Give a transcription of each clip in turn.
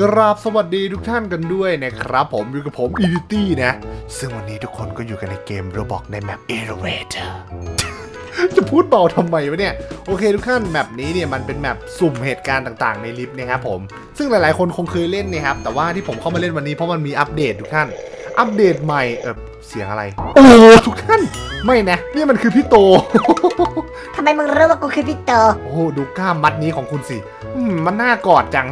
กราบสวัสดีทุกท่านกันด้วยนะครับผมอยู่กับผม e d i t y นะ ซึ่งวันนี้ทุกคนก็อยู่กันในเกม Roblox ในแมป Elevator จะพูดเบาทำไมวะเนี่ย โอเคทุกท่านแมปนี้เนี่ยมันเป็นแมปสุ่มเหตุการณ์ต่างๆในลิฟต์นะครับผม ซึ่งหลายๆคนคงเคยเล่นนะครับ แต่ว่าที่ผมเข้ามาเล่นวันนี้เพราะมันมีอัปเดตทุกท่าน อัปเดตใหม่เออเสียงอะไร โอ้โหทุกท่าน ไม่นะ นี่มันคือพี่โตทำไมมึงรู้ว่ากูคือพี่โต โอ้โหดูกล้ามมัดนี้ของคุณสิอืมมันน่ากอดจัง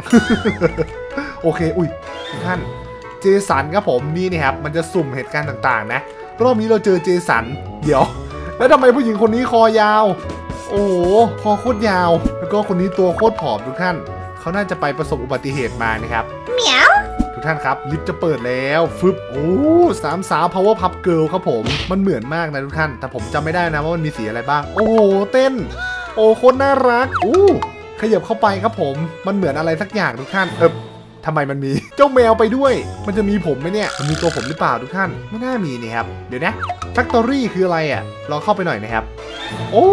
โอเค อุ้ยทุกท่านเจสันครับผมนี่นี่ครับมันจะสุ่มเหตุการณ์ต่างๆ นะ รอบนี้เราเจอเจสันเดี๋ยว แล้วทำไมผู้หญิงคนนี้คอยาว โอ้โหคอโคตรยาว แล้วก็คนนี้ตัวโคตรผอมทุกท่านเขาน่าจะไปประสบอุบัติเหตุมานะครับเหมียวทุกท่านครับลิฟต์จะเปิดแล้วฟึบโอ้สามสาว power pub girl ครับผม มันเหมือนมากนะทุกท่าน แต่ผมจำไม่ได้นะว่ามันมีสีอะไรบ้าง โอ้โหเต้น โอ้โคตรน่ารักอู้ขยับเข้าไปครับผม มันเหมือนอะไรสักอย่างทุกท่านเออ ทำไมมันมีเจ้าแมวไปด้วย มันจะมีผมไหมเนี่ย มันมีตัวผมหรือเปล่าทุกท่าน ไม่น่ามีนี่ครับ เดี๋ยวนะ Factory คืออะไรอะลองเข้าไปหน่อยนะครับ โอ้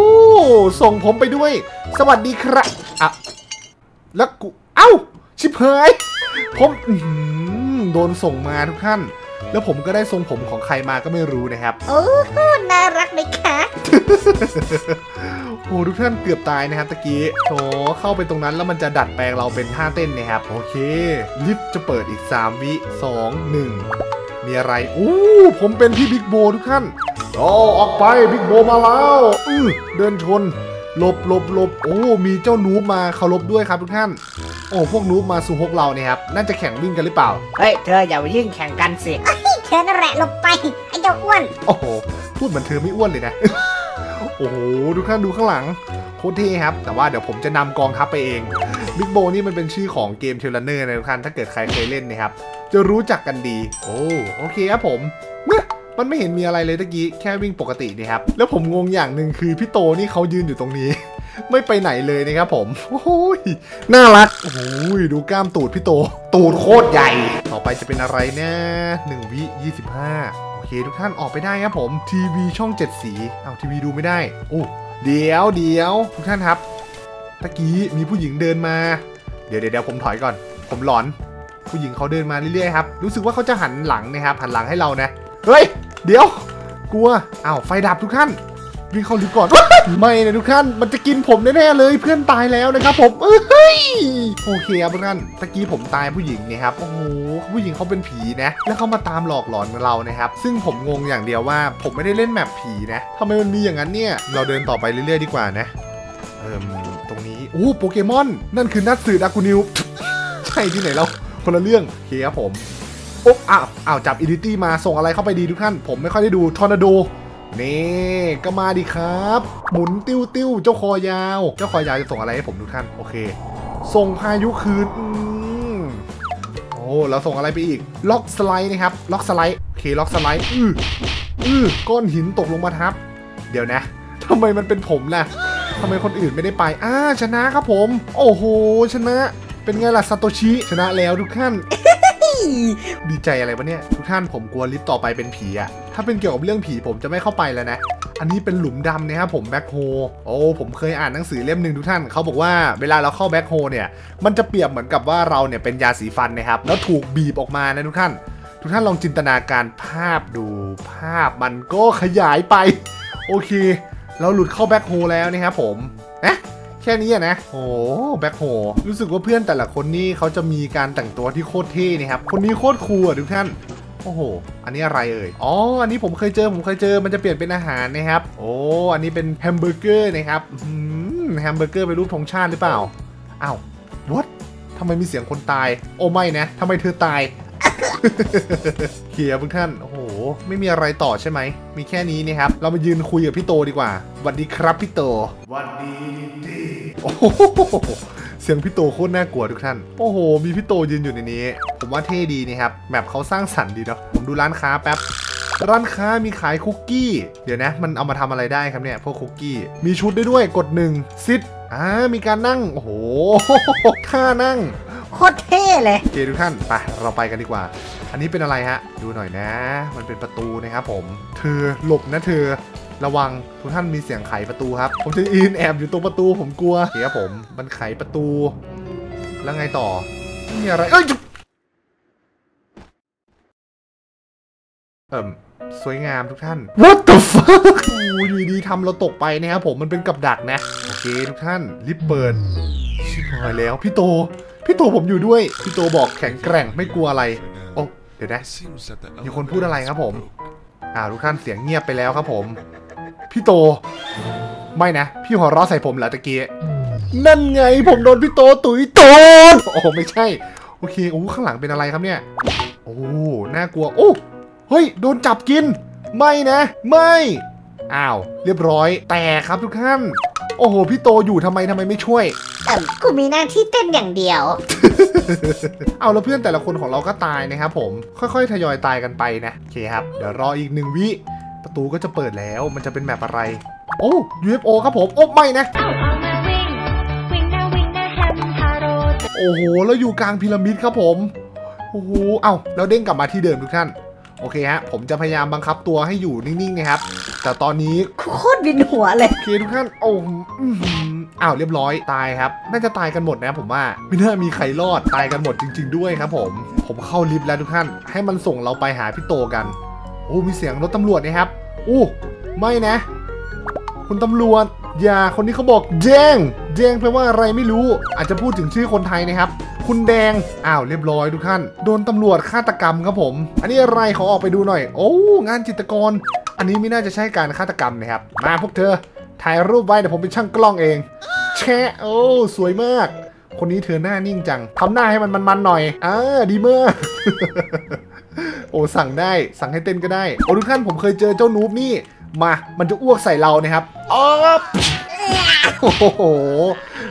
ส่งผมไปด้วย สวัสดีครับอะแล้วกู เอ้า ชิบหาย ผมอื้อหือโดนส่งมาทุกท่าน แล้วผมก็ได้ทรงผมของใครมาก็ไม่รู้นะครับ โอ้โหน่ารักไหมคะ โอ้ทุกท่านเกือบตายนะครับตะกี้โถเข้าไปตรงนั้นแล้วมันจะดัดแปลงเราเป็นท่าเต้นนะครับ โอเค ลิฟต์จะเปิดอีก 3 วิ 2 1 มีอะไรอู้ผมเป็นพี่บิ๊กโบทุกท่านโอ้ออกไปบิ๊กโบมาแล้วอือเดินชนหลบหลบหลบโอ้ มีเจ้านูบมาเคารพด้วยครับทุกท่าน โอ้ พวกนูบมาสู่พวกเราเนี่ยครับ น่าจะแข่งวิ่งกันหรือเปล่า เฮ้ย เธออย่าไปยิ่งแข่งกันสิเธอนั่นแหละหลบไป ไอ้เจ้าอ้วน โอ้โห พูดเหมือนเธอไม่อ้วนเลยนะ โอ้โหดูข้างดูข้างหลังโคตรเท่ครับ แต่ว่าเดี๋ยวผมจะนำกองทัพไปเองบิ๊กโบนี่มันเป็นชื่อของเกมเทเลเนอร์นะทุกท่านถ้าเกิดใครเคยเล่นนะครับ จะรู้จักกันดี โอ้โอเคครับผมเนี่ยมันไม่เห็นมีอะไรเลยตะกี้แค่วิ่งปกตินี่ครับ แล้วผมงงอย่างหนึ่งคือพี่โตนี่เขายืนอยู่ตรงนี้ ไม่ไปไหนเลยนะครับผมโอ้ยน่ารักโอ้ยดูกล้ามตูดพี่โต ตูดโคตรใหญ่ ต่อไปจะเป็นอะไรนะ1วิ25โอ เคทุกท่านออกไปได้ครับผมทีวีช่อง 7 สีเอาทีวีดูไม่ได้ โอ้เดี๋ยวเดี๋ยวทุกท่านครับตะกี้มีผู้หญิงเดินมาเดี๋ยวเดี๋ยวเดี๋ยวผมถอยก่อน ผมหลอน ผู้หญิงเขาเดินมาเรื่อยๆครับรู้สึกว่าเขาจะหันหลังนะครับหันหลังให้เรานะเฮ้ย เดี๋ยว กลัวอ้าวไฟดับทุกท่าน วิ่งเข้าลิฟต์ก่อน ไม่นะทุกท่าน มันจะกินผมแน่ๆเลย เพื่อนตายแล้วนะครับผมเอ้ยโอเคครับทุกท่านตะกี้ผมตายผู้หญิงนี่ยครับ โอ้โห ผู้หญิงเขาเป็นผีนะ แล้วเขามาตามหลอกหลอนเรานะครับ ซึ่งผมงงอย่างเดียวว่า ผมไม่ได้เล่นแมปผีนะทำไมมันมีอย่างนั้นเนี่ย เราเดินต่อไปเรื่อยๆดีกว่านะ เอิ่ม ตรงนี้ โอ้โปเกมอน นั่นคือนัดสื่อดากูนิว ใช่ที่ไหนเรา คนละเรื่องโอเคครับผมโอ๊ะอ้าวอ้าวจับอิดิตี้มาส่งอะไรเข้าไปดีทุกท่าน ผมไม่ค่อยได้ดูทอร์นาโด นี่ก็มาดิครับ หมุนติ้วติ้วเจ้าคอยาว เจ้าคอยาวจะส่งอะไรให้ผมทุกท่าน โอเค ส่งพายุคืนอืมโอ้เราส่งอะไรไปอีก ล็อกสไลด์นะครับ ล็อกสไลด์ โอเค ล็อกสไลด์ อืออือก้อนหินตกลงมาทับ เดี๋ยวนะทำไมมันเป็นผมล่ะทำไมคนอื่นไม่ได้ไป อ่า ชนะครับผม โอ้โห ชนะ เป็นไงล่ะซาโตชิ ชนะแล้วทุกท่าน ดีใจอะไรวะเนี่ย ทุกท่านผมกลัวลิฟต์ต่อไปเป็นผีอะ ถ้าเป็นเกี่ยวกับเรื่องผีผมจะไม่เข้าไปแล้วนะ อันนี้เป็นหลุมดำนะครับผมแบ็คโฮโอ้ผมเคยอ่านหนังสือเล่มหนึ่งทุกท่านเขาบอกว่าเวลาเราเข้าแบ็คโฮเนี่ยมันจะเปรียบเหมือนกับว่าเราเนี่ยเป็นยาสีฟันนะครับแล้วถูกบีบออกมานะทุกท่าน ทุกท่านลองจินตนาการภาพดูภาพมันก็ขยายไป โอเค เราหลุดเข้าแบ็คโฮแล้วนะครับผมนะแค่นี้อะนะ โอ้แบ็คโฮรู้สึกว่าเพื่อนแต่ละคนนี่เขาจะมีการแต่งตัวที่โคตรเท่นะครับ คนนี้โคตรคูลอะทุกท่าน โอ้โห อันนี้อะไรเอ่ย อ๋อ อันนี้ผมเคยเจอ ผมเคยเจอ มันจะเปลี่ยนเป็นอาหารนะครับ โอ้ อันนี้เป็นแฮมเบอร์เกอร์นะครับอืมแฮมเบอร์เกอร์เป็นรูปธงชาติหรือเปล่า อ้าว what ทำไมมีเสียงคนตาย โอ้ไม่นะทำไมเธอตายเขียร์ทุกท่าน โอ้โห ไม่มีอะไรต่อใช่ไหม มีแค่นี้นะครับ เรามายืนคุยกับพี่โตดีกว่าสวัสดีครับพี่โตสวัสดีดีโอ้โห เสียงพี่โตโคตรน่ากลัวทุกท่าน โอ้โห มีพี่โตยืนอยู่ในนี้ ผมว่าเท่ดีนี่ครับ แมปเขาสร้างสรรค์ดีเนาะ ผมดูร้านค้าแป๊บ ร้านค้ามีขายคุกกี้ เดี๋ยวนะ มันเอามาทำอะไรได้ครับเนี่ย พวกคุกกี้ มีชุดได้ด้วย กดหนึ่งซิดอ่า มีการนั่ง โอ้โห ท่านั่ง โคตรเท่เลยโอเคทุกท่าน ไป เราไปกันดีกว่า อันนี้เป็นอะไรฮะ ดูหน่อยนะ มันเป็นประตูนะครับผม เธอหลบนะเธอ ระวังทุกท่านมีเสียงไขประตูครับ ผมจะอินแอบอยู่ตรงประตูผมกลัวโอเคครับผมมันไขประตู แล้วไงต่อนี่อะไรเอ้ยเอิ่มสวยงามทุกท่าน What the fuck โอ้ยอยู่ดีๆทำเราตกไปนะครับผมมันเป็นกับดักนะ โอเคทุกท่านรีบเปิดชิบหายแล้วพี่โต พี่โตผมอยู่ด้วย พี่โตบอกแข็งแกร่งไม่กลัวอะไร โอ้เดี๋ยวนะมีคนพูดอะไรครับผม อ่าทุกท่านเสียงเงียบไปแล้วครับผม พี่โต ไม่นะ พี่หัวเราะใส่ผมเหรอตะกี้ นั่นไงผมโดนพี่โตตุ๋ยโตนโอ้ไม่ใช่ โอเคโอ้ข้างหลังเป็นอะไรครับเนี่ย โอ้น่ากลัว โอ้เฮ้ย โดนจับกิน ไม่นะ ไม่ อ้าว เรียบร้อย แต่ครับทุกท่าน โอ้โห พี่โตอยู่ทำไมทำไมไม่ช่วยเอ่มกูมีหน้าที่เต้นอย่างเดียว เอาแล้วเพื่อนแต่ละคนของเราก็ตายนะครับผม ค่อยๆ ทยอยตายกันไปนะ โอเคครับ เดี๋ยวรออีกหนึ่งวิ ประตูก็จะเปิดแล้วมันจะเป็นแบบอะไร โอ้ UFO ครับผมโอ้ไม่นะเอาเอามาวิ่งวิ่งหน้าวิ่งหน้าแฮมทาโร่โอ้โหแล้วอยู่กลางพีระมิดครับผมโอ้โหเอ้าแล้วเด้งกลับมาที่เดิมทุกท่านโอเคฮะ ผมจะพยายามบังคับตัวให้อยู่นิ่งๆนะครับ แต่ตอนนี้โคตรวินหัวเลยโอเคทุกท่านโอ้อื้อหืออ้าวเรียบร้อยตายครับ น่าจะตายกันหมดนะผมว่าไม่น่ามีใครรอดตายกันหมดจริง ๆ ด้วยครับผม ผมเข้าลิฟต์แล้วทุกท่าน ให้มันส่งเราไปหาพี่โตกันโอ้มีเสียงรถตำรวจนะครับอู้ไม่นะ คุณตำรวจอย่าคนนี้เขาบอกแดงแดงแปลว่าอะไรไม่รู้ อาจจะพูดถึงชื่อคนไทยนะครับ คุณแดงอ้าวเรียบร้อยทุกท่านโดนตำรวจฆาตกรรมครับผม อันนี้อะไรขอออกไปดูหน่อย โอ้งานจิตรกร อันนี้ไม่น่าจะใช่การฆาตกรรมนะครับ มาพวกเธอ ถ่ายรูปไว้เดี๋ยวผมเป็นช่างกล้องเอง แชะโอ้สวยมาก คนนี้เธอหน้านิ่งจังทำหน้าให้มันมันๆหน่อยอ่าดีมาก โอ้สั่งได้สั่งให้เต้นก็ได้โอ้ทุกท่านผมเคยเจอเจ้านูบนี่มามันจะอ้วกใส่เรานะครับอ๊อบโอ้โห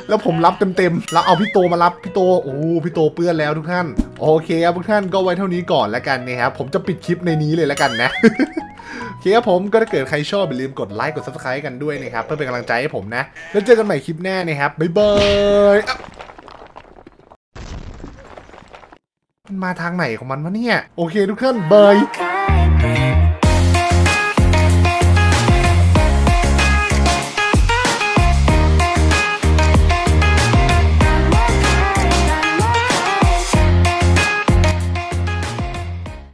แล้วผมรับเต็มๆแล้วเอาพี่โตมารับพี่โตโอ้พี่โตเปื้อนแล้วทุกท่าน โอเคครับทุกท่านก็ไว้เท่านี้ก่อนแล้วกันนะครับผมจะปิดคลิปในนี้เลยแล้วกันนะโอเคครับผมก็ถ้าเกิดใครชอบอย่าลืมกดไลค์กด subscribe กันด้วยนะครับเพื่อเป็นกำลังใจให้ผมนะ แล้วเจอกันใหม่คลิปหน้านะครับบ๊ายบายอะ มันมาทางไหนของมันวะเนี่ย โอเคทุกท่านบาย